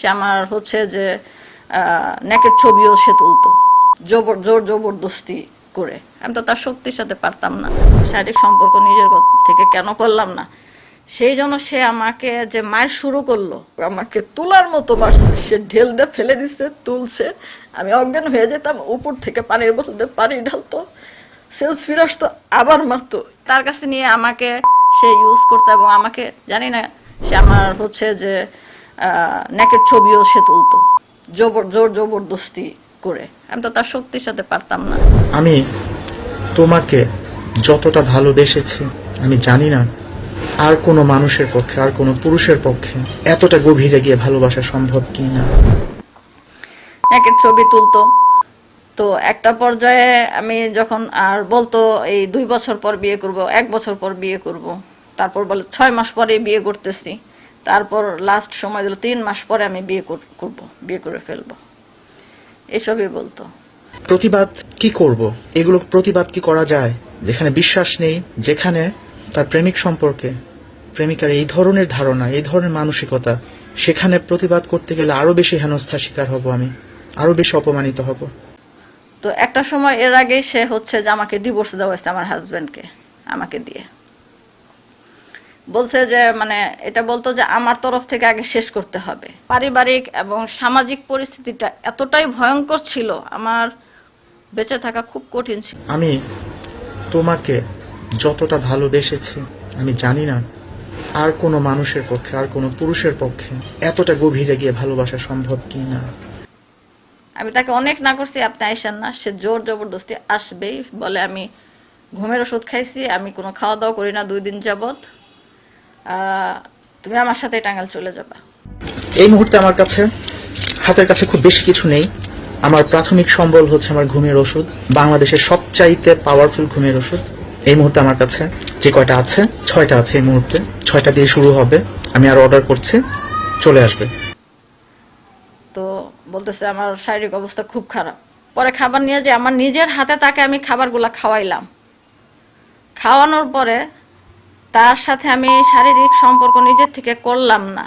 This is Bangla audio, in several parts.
সে আমার হচ্ছে যে নেকের ছবিও সে তুলতো। জবর, জোর জবরদস্তি করে। আমি তো তার শক্তির সাথে পারতাম না। শারীরিক সম্পর্ক নিজের থেকে কেন করলাম না? সেই জন্য সে আমাকে যে মায়ের শুরু করল, আমাকে তোলার মতো মারছে। সে ঢেল দিয়ে ফেলে দিচ্ছে তুলছে। আমি অজ্ঞান হয়ে যেতাম, উপর থেকে পানির বোতল দিয়ে পানি ঢালতো। সেলস ফিরে আসতো, আবার মারতো। তার কাছে নিয়ে আমাকে সে ইউজ করতো এবং আমাকে, জানি না, সে আমার হচ্ছে যে নেকের ছবিও সে তুলতো। জবর জোর জবরদস্তি করে। আমি তো তার শক্তির সাথে পারতাম না। আমি তোমাকে যতটা ভালোবেসেছি আমি জানি না আর কোনো মানুষের পক্ষে আর কোনো পুরুষের পক্ষে এতটা গভীরে গিয়ে ভালোবাসা সম্ভব কি না। একের ছবি তুলতো। তো একটা পর্যায়ে আমি যখন আর বলতো এই দুই বছর পর বিয়ে করব এক বছর পর বিয়ে করব তারপর বলে ছয় মাস পরে বিয়ে করতেছি। তারপর লাস্ট সময় দিল তিন মাস পরে আমি বিয়ে কর- করব বিয়ে করে ফেলব। এসবই বলতো। প্রতিবাদ কি করব? এগুলো প্রতিবাদ কি করা যায়? যেখানে বিশ্বাস নেই যেখানে তার প্রেমিক সম্পর্কে প্রেমিকার এই ধরনের ধারণা এই ধরনের মানসিকতা সেখানে প্রতিবাদ করতে গেলে আরও বেশি হেনস্থার শিকার হব আমি আরও বেশি অপমানিত হব। তো একটা সময় এর আগে সে হচ্ছে যে আমাকে ডিভোর্স দেওয়া হয়েছে আমার হাজবেন্ডকে আমাকে দিয়ে। বলছে যে মানে এটা বলতো যে আমার তরফ থেকে আগে শেষ করতে হবে। পারিবারিক এবং সামাজিক পরিস্থিতিটা এতটাই ভয়ঙ্কর ছিল আমার বেঁচে থাকা খুব কঠিন ছিল। আমি তোমাকে যতটা ভালোবেসেছি আমি জানি না আর কোনো মানুষের পক্ষে আর কোনো পুরুষের পক্ষে এতটা গভীরে গিয়ে ভালোবাসা সম্ভব কি না। আমি তাকে অনেক না করছি আপনি আইসেন না সে জোর জবরদস্তি আসবেই বলে আমি ঘুমের ওষুধ খাইছি আমি কোনো খাওয়া দাওয়া করি না দুই দিন যাবত তুমি আমার সাথে টাঙ্গাল চলে যাবা। এই মুহূর্তে আমার কাছে হাতের কাছে খুব বেশি কিছু নেই। আমার প্রাথমিক সম্বল হচ্ছে আমার ঘুমের ওষুধ বাংলাদেশের সবচাইতে পাওয়ারফুল ঘুমের ওষুধ। এই মুহূর্তে আমার কাছে যে কয়টা আছে ছয়টা আছে এই মুহূর্তে। ছয়টা দিয়ে শুরু হবে। আমি আর অর্ডার করছি। চলে আসবে। তো বলতেছে আমার শারীরিক অবস্থা খুব খারাপ। পরে খাবার নিয়ে যে আমার নিজের হাতে তাকে আমি খাবারগুলা খাওয়াইলাম। খাওয়ানোর পরে তার সাথে আমি শারীরিক সম্পর্ক নিজের থেকে করলাম না।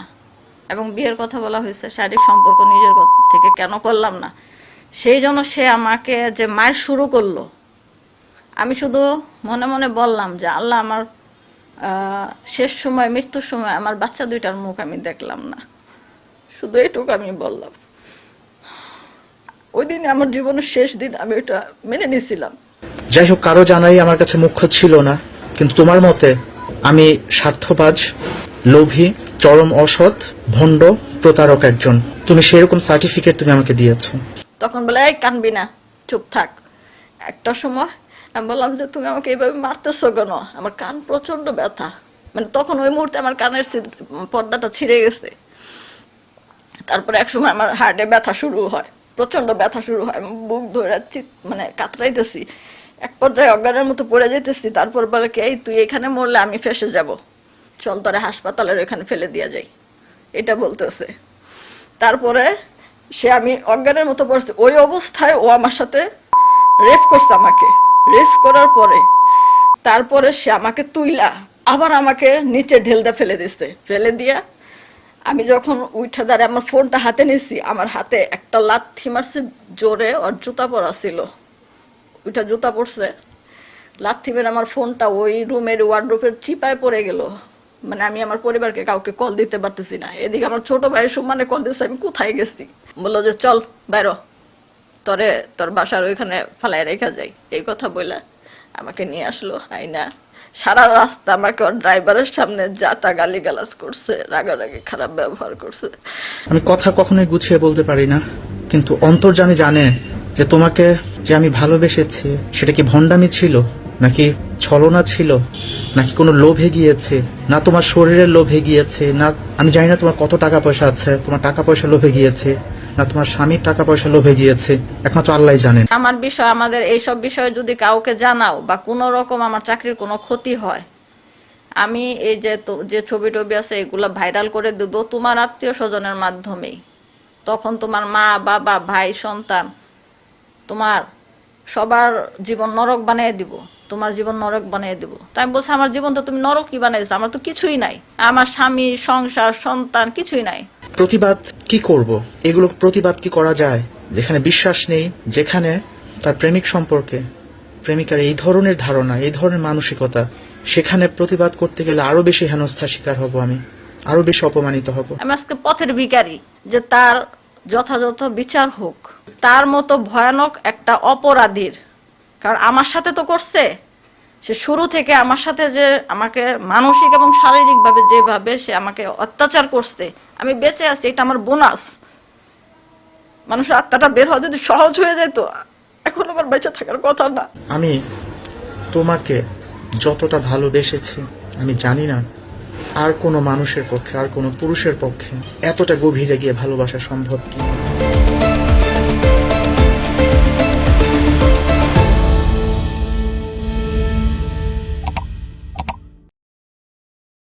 এবং বিয়ের কথা বলা হয়েছে, শারীরিক সম্পর্ক নিজের থেকে কেন করলাম না? সেই জন্য সে আমাকে যে মায়ের শুরু করল, আমি শুধু মনে মনে বললাম যে, আল্লাহ আমার শেষ সময়, মৃত্যুর সময় আমার বাচ্চা দুইটার মুখ আমি দেখলাম না। শুধু এটুকু আমি বললাম। ওই দিনে আমার জীবনের শেষ দিন, আমি ওটা মেনে নিয়েছিলাম যাই হোক, কারও জানাই আমার কাছে মুখ্য ছিল না, কিন্তু তোমার মতে আমি স্বার্থবাজ, লোভী, চরম অসৎ, ভণ্ড, প্রতারক একজন। তুমি সেরকম সার্টিফিকেট তুমি আমাকে দিয়েছ। তখন বলে, এই, কানবি না, চুপ থাক। একটা সময় আমি বললাম যে, তুমি আমাকে এইভাবে মারতেছো কেন? আমার কান প্রচণ্ড ব্যথা। মানে তখন ওই মুহূর্তে আমার কানের পর্দাটা ছিঁড়ে গেছে। তারপরে এক সময় আমার হার্টে ব্যথা শুরু হয় প্রচণ্ড ব্যথা শুরু হয়। বুক ধরে মানে কাতরাইতেছি। এক পর্যায়ে অজ্ঞানের মতো পড়ে যেতেছি, তারপর বলে কি, এই, তুই এখানে মরলে আমি ফেসে যাব। চল তোরে হাসপাতালের ওখানে ফেলে দিয়া যাই। এটা বলতেছে। তারপরে সে আমি অজ্ঞানের মতো পড়ছি। ওই অবস্থায় ও আমার সাথে রেফ করছে আমাকে। রেফ করার পরে, তারপরে সে আমাকে তুইলা, আবার আমাকে নিচে ঢেলদা ফেলে দিচ্ছে ফেলে দিয়া আমি যখন উঠে দাঁড়িয়ে, আমার ফোনটা হাতে নিছি, আমার হাতে একটা লাথি মারছে, জোরে ওর জুতা পরা ছিল। ওইটা জুতা পড়ছে লাথি মেরে আমার ফোনটা ওই রুমের ওয়ার্ড্রোপের চিপায় পড়ে গেল। মানে আমি আমার পরিবারকে কাউকে কল দিতে পারতেছি না। এদিকে আমার ছোট ভাই সমানে কল দিচ্ছে আমি কোথায় গেছি? বলল যে, চল, বাইরো তরে, তোর বাসার ওইখানে ফালাই রেখা যাই। এই কথা বলে আমাকে নিয়ে আসলো আইনা সারা রাস্তা আমাকে ওর ড্রাইভারের সামনে যাতা গালি গালাজ করছে, রাগারাগি খারাপ ব্যবহার করছে। আমি কথা কখনোই গুছিয়ে বলতে পারি না, কিন্তু অন্তর্জামী জানে যে তোমাকে যে আমি ভালোবেসেছি, সেটা কি ভণ্ডামি ছিল? নাকি ছলনা ছিল? নাকি কোনো লোভে গিয়েছে? না তোমার শরীরের লোভে গিয়েছে? না, আমি জানি না তোমার কত টাকা পয়সা আছে। তোমার টাকা পয়সা লোভে গিয়েছে। না তোমার স্বামীর টাকা পয়সা লোভে গিয়েছে। একমাত্র আল্লাহ জানেন। আমার বিষয়, আমাদের এইসব বিষয়ে যদি কাউকে জানাও বা কোনো রকম আমার চাকরির কোনো ক্ষতি হয়, আমি এই যে যে ছবি টবি আছে, এগুলো ভাইরাল করে দেবো তোমার আত্মীয় স্বজনের মাধ্যমেই। তখন তোমার মা, বাবা, ভাই, সন্তান, তোমার সবার জীবন নরক বানিয়ে দিব তোমার জীবন নরক বানিয়ে দিব। তাই আমি বলছি আমার জীবন তো তুমি নরকই বানিয়েছো আমার তো কিছুই নাই। আমার স্বামী সংসার সন্তান কিছুই নাই। প্রতিবাদ কি করব? এগুলো প্রতিবাদ কি করা যায়? যেখানে বিশ্বাস নেই যেখানে তার প্রেমিক সম্পর্কে। প্রেমিকার এই ধরনের ধারণা এই ধরনের মানসিকতা সেখানে প্রতিবাদ করতে গেলে আরও বেশি হেনস্থার শিকার হব আমি আরও বেশি অপমানিত হব। আমি আজকে পথের ভিখারি যে তার যথাযথ বিচার হোক। তার মতো ভয়ানক একটা অপরাধীর। কারণ আমার সাথে তো করছে। সে শুরু থেকে আমার সাথে যে আমাকে মানসিক এবং শারীরিকভাবে যেভাবে সে আমাকে অত্যাচার করছে, আমি বেঁচে আছি, এটা আমার বোনাস। মানুষের আত্মাটা বের হওয়া যদি সহজ হয়ে যেত, এখন আমার বেঁচে থাকার কথা না। আমি তোমাকে যতটা ভালোবেসেছি, আমি জানি না আর কোনো মানুষের পক্ষে আর কোনো পুরুষের পক্ষে এতটা গভীরে গিয়ে ভালোবাসা সম্ভব কি?